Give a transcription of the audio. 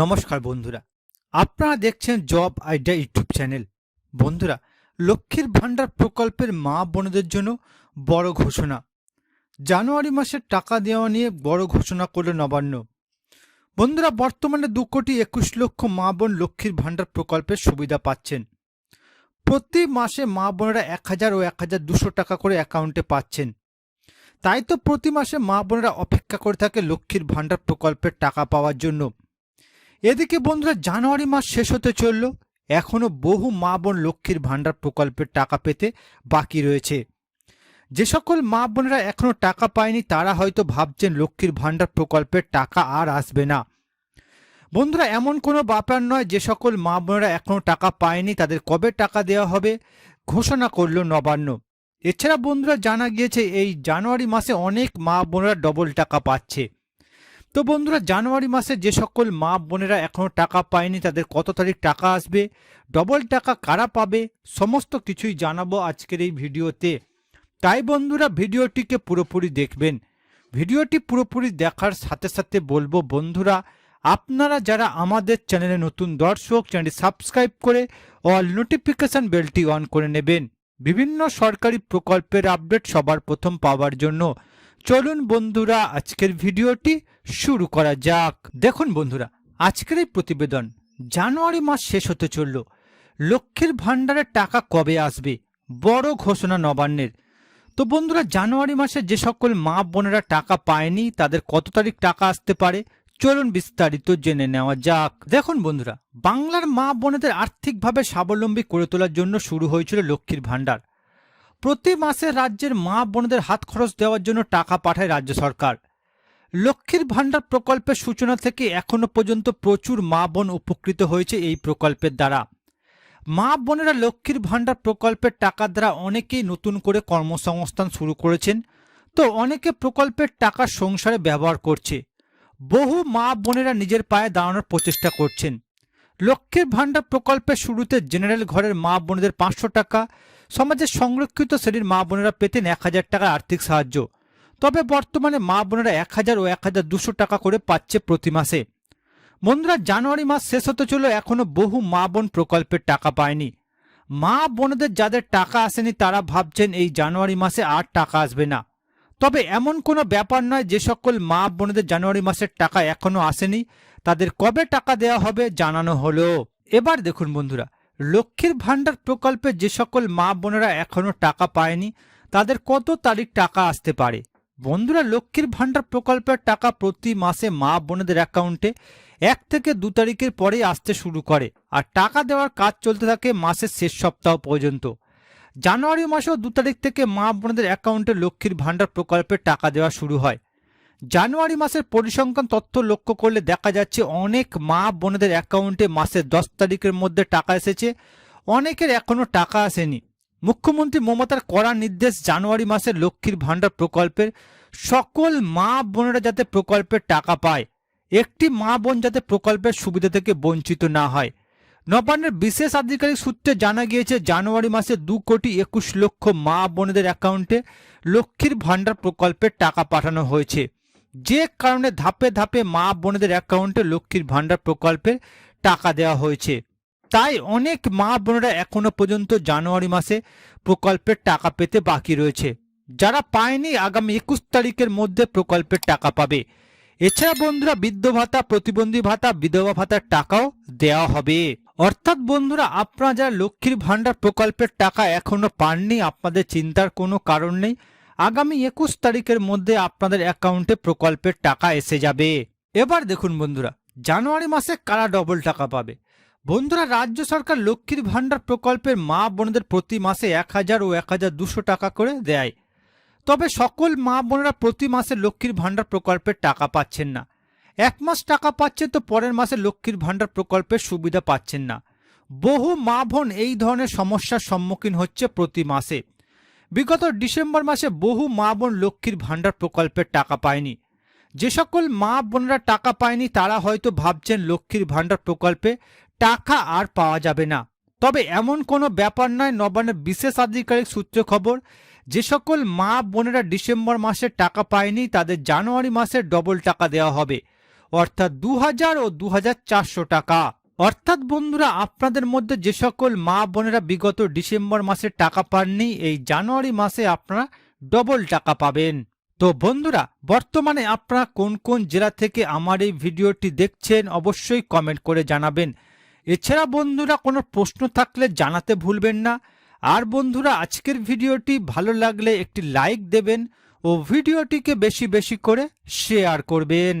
নমস্কার বন্ধুরা। আপনারা দেখছেন জব আইডিয়া ইউটিউব চ্যানেল। বন্ধুরা, লক্ষ্মীর ভাণ্ডার প্রকল্পের মা বোনদের জন্য বড় ঘোষণা। জানুয়ারি মাসের টাকা দেওয়া নিয়ে বড় ঘোষণা করল নবান্ন। বন্ধুরা, বর্তমানে দু কোটি একুশ লক্ষ মা বোন লক্ষ্মীর ভাণ্ডার প্রকল্পের সুবিধা পাচ্ছেন। প্রতি মাসে মা বোনেরা এক হাজার ও এক হাজার দুশো টাকা করে অ্যাকাউন্টে পাচ্ছেন। তাই তো প্রতি মাসে মা বোনেরা অপেক্ষা করে থাকে লক্ষ্মীর ভাণ্ডার প্রকল্পের টাকা পাওয়ার জন্য। এদিকে বন্ধুরা, জানুয়ারি মাস শেষ হতে চলল। এখনও বহু মা বোন লক্ষ্মীর ভাণ্ডার প্রকল্পের টাকা পেতে বাকি রয়েছে। যে সকল মা বোনেরা এখনও টাকা পায়নি, তারা হয়তো ভাবছেন লক্ষ্মীর ভাণ্ডার প্রকল্পের টাকা আর আসবে না। বন্ধুরা, এমন কোনো ব্যাপার নয়, যে সকল মা বোনেরা এখনও টাকা পায়নি, তাদের কবে টাকা দেওয়া হবে ঘোষণা করল নবান্ন। এছাড়া বন্ধুরা, জানা গিয়েছে এই জানুয়ারি মাসে অনেক মা বোনেরা ডবল টাকা পাচ্ছে। তো বন্ধুরা, জানুয়ারি মাসে যে সকল মা বোনেরা এখনও টাকা পায়নি, তাদের কত তারিখ টাকা আসবে, ডবল টাকা কারা পাবে, সমস্ত কিছুই জানাব আজকের এই ভিডিওতে। তাই বন্ধুরা, ভিডিওটিকে পুরোপুরি দেখবেন। ভিডিওটি পুরোপুরি দেখার সাথে সাথে বলব বন্ধুরা, আপনারা যারা আমাদের চ্যানেলে নতুন দর্শক, চ্যানেলটি সাবস্ক্রাইব করে অল নোটিফিকেশন বেলটি অন করে নেবেন। বিভিন্ন সরকারি প্রকল্পের আপডেট সবার প্রথম পাওয়ার জন্য। চলুন বন্ধুরা, আজকের ভিডিওটি শুরু করা যাক। দেখুন বন্ধুরা, আজকের এই প্রতিবেদন জানুয়ারি মাস শেষ হতে চলল। লক্ষ্মীর ভাণ্ডারের টাকা কবে আসবে? বড় ঘোষণা নবান্নের। তো বন্ধুরা, জানুয়ারি মাসে যে সকল মা বোনেরা টাকা পায়নি, তাদের কত তারিখ টাকা আসতে পারে? চলুন বিস্তারিত জেনে নেওয়া যাক। দেখুন বন্ধুরা, বাংলার মা বোনেদের আর্থিকভাবে স্বাবলম্বী করে তোলার জন্য শুরু হয়েছিল লক্ষ্মীর ভাণ্ডার। প্রতি মাসে রাজ্যের মা বোনদের হাত খরচ দেওয়ার জন্য টাকা পাঠায় রাজ্য সরকার। লক্ষ্মীর ভাণ্ডার প্রকল্পের সূচনা থেকে এখনও পর্যন্ত প্রচুর মা বোন উপকৃত হয়েছে এই প্রকল্পের দ্বারা। মা বোনেরা লক্ষ্মীর ভাণ্ডার প্রকল্পের টাকা দ্বারা অনেকেই নতুন করে কর্মসংস্থান শুরু করেছেন। তো অনেকে প্রকল্পের টাকা সংসারে ব্যবহার করছে। বহু মা বোনেরা নিজের পায়ে দাঁড়ানোর প্রচেষ্টা করছেন। লক্ষ্মীর ভাণ্ডার প্রকল্পের শুরুতে জেনারেল ঘরের মা বোনেদের পাঁচশো টাকা সমাজের সংরক্ষিত শ্রেণির মা বোনেরা পেতেন এক হাজার টাকার আর্থিক সাহায্য। তবে বর্তমানে মা বোনেরা এক হাজার ও এক হাজার দুশো টাকা করে পাচ্ছে প্রতি মাসে। বন্ধুরা, জানুয়ারি মাস শেষ হতে চলো এখনও বহু মা বোন প্রকল্পের টাকা পায়নি। মা বোনদের যাদের টাকা আসেনি, তারা ভাবছেন এই জানুয়ারি মাসে আর টাকা আসবে না। তবে এমন কোনো ব্যাপার নয়, যে সকল মা বোনদের জানুয়ারি মাসের টাকা এখনও আসেনি। তাদের কবে টাকা দেওয়া হবে জানানো হলো। এবার দেখুন বন্ধুরা লক্ষ্মীর ভাণ্ডার প্রকল্পে যে সকল মা বোনেরা এখনও টাকা পায়নি, তাদের কত তারিখ টাকা আসতে পারে? বন্ধুরা, লক্ষ্মীর ভাণ্ডার প্রকল্পের টাকা প্রতি মাসে মা বোনেদের অ্যাকাউন্টে এক থেকে দু তারিখের পরেই আসতে শুরু করে আর টাকা দেওয়ার কাজ চলতে থাকে মাসের শেষ সপ্তাহ পর্যন্ত। জানুয়ারি মাসেও দু তারিখ থেকে মা বোনেদের অ্যাকাউন্টে লক্ষ্মীর ভাণ্ডার প্রকল্পের টাকা দেওয়া শুরু হয়। জানুয়ারি মাসের পরিসংখ্যান তথ্য লক্ষ্য করলে দেখা যাচ্ছে অনেক মা বোনেদের অ্যাকাউন্টে মাসের দশ তারিখের মধ্যে টাকা এসেছে। অনেকের এখনও টাকা আসেনি। মুখ্যমন্ত্রী মমতার কড়া নির্দেশ জানুয়ারি মাসে লক্ষ্মীর ভাণ্ডার প্রকল্পের। সকল মা বোনেরা যাতে প্রকল্পের টাকা পায়, একটি মা বোন যাতে প্রকল্পের সুবিধা থেকে বঞ্চিত না হয়। নবান্নের বিশেষ আধিকারিক সূত্রে জানা গিয়েছে, জানুয়ারি মাসে দু কোটি একুশ লক্ষ মা বোনেদের অ্যাকাউন্টে লক্ষ্মীর ভাণ্ডার প্রকল্পের টাকা পাঠানো হয়েছে। যে কারণে ধাপে ধাপে মা বোনেদের অ্যাকাউন্টে লক্ষ্মীর ভাণ্ডার প্রকল্পের টাকা দেওয়া হয়েছে। তাই অনেক মা বোনেরা এখনও পর্যন্ত জানুয়ারি মাসে প্রকল্পের টাকা পেতে বাকি রয়েছে। যারা পায়নি আগামী একুশ তারিখের মধ্যে প্রকল্পের টাকা পাবে। এছাড়া বন্ধুরা বৃদ্ধ ভাতা, প্রতিবন্ধী ভাতা, বিধবা ভাতার টাকাও দেওয়া হবে। অর্থাৎ বন্ধুরা, আপনারা যারা লক্ষ্মীর ভাণ্ডার প্রকল্পের টাকা এখনও পাননি, আপনাদের চিন্তার কোনো কারণ নেই। আগামী একুশ তারিখের মধ্যে আপনাদের অ্যাকাউন্টে প্রকল্পের টাকা এসে যাবে। এবার দেখুন বন্ধুরা, জানুয়ারি মাসে কারা ডবল টাকা পাবে? বন্ধুরা, রাজ্য সরকার লক্ষ্মীর ভাণ্ডার প্রকল্পের মা বোনদের প্রতি মাসে এক হাজার ও এক হাজার দুশো টাকা করে দেয়। তবে সকল মা বোনেরা প্রতি মাসে লক্ষ্মীর ভাণ্ডার প্রকল্পের টাকা পাচ্ছেন না। এক মাস টাকা পাচ্ছে তো পরের মাসে লক্ষ্মীর ভাণ্ডার প্রকল্পের সুবিধা পাচ্ছেন না। বহু মা বোন এই ধরনের সমস্যার সম্মুখীন হচ্ছে প্রতি মাসে। বিগত ডিসেম্বর মাসে বহু মা বোন লক্ষ্মীর ভাণ্ডার প্রকল্পের টাকা পায়নি। যে সকল মা বোনরা টাকা পায়নি, তারা হয়তো ভাবছেন লক্ষ্মীর ভাণ্ডার প্রকল্পে টাকা আর পাওয়া যাবে না। তবে এমন কোনো ব্যাপার নয় নবান্নের বিশেষ আধিকারিক সূত্র খবর, যে সকল মা বোনেরা ডিসেম্বর মাসে টাকা পায়নি, তাদের জানুয়ারি মাসে ডবল টাকা দেওয়া হবে, অর্থাৎ দু হাজার ও দু টাকা। অর্থাৎ বন্ধুরা, আপনাদের মধ্যে যে সকল মা বোনেরা বিগত ডিসেম্বর মাসে টাকা পাননি, এই জানুয়ারি মাসে আপনারা ডবল টাকা পাবেন। তো বন্ধুরা, বর্তমানে আপনারা কোন কোন জেলা থেকে আমার এই ভিডিওটি দেখছেন, অবশ্যই কমেন্ট করে জানাবেন। এছাড়া বন্ধুরা, কোনো প্রশ্ন থাকলে জানাতে ভুলবেন না। আর বন্ধুরা, আজকের ভিডিওটি ভালো লাগলে একটি লাইক দেবেন ও ভিডিওটিকে বেশি বেশি করে শেয়ার করবেন।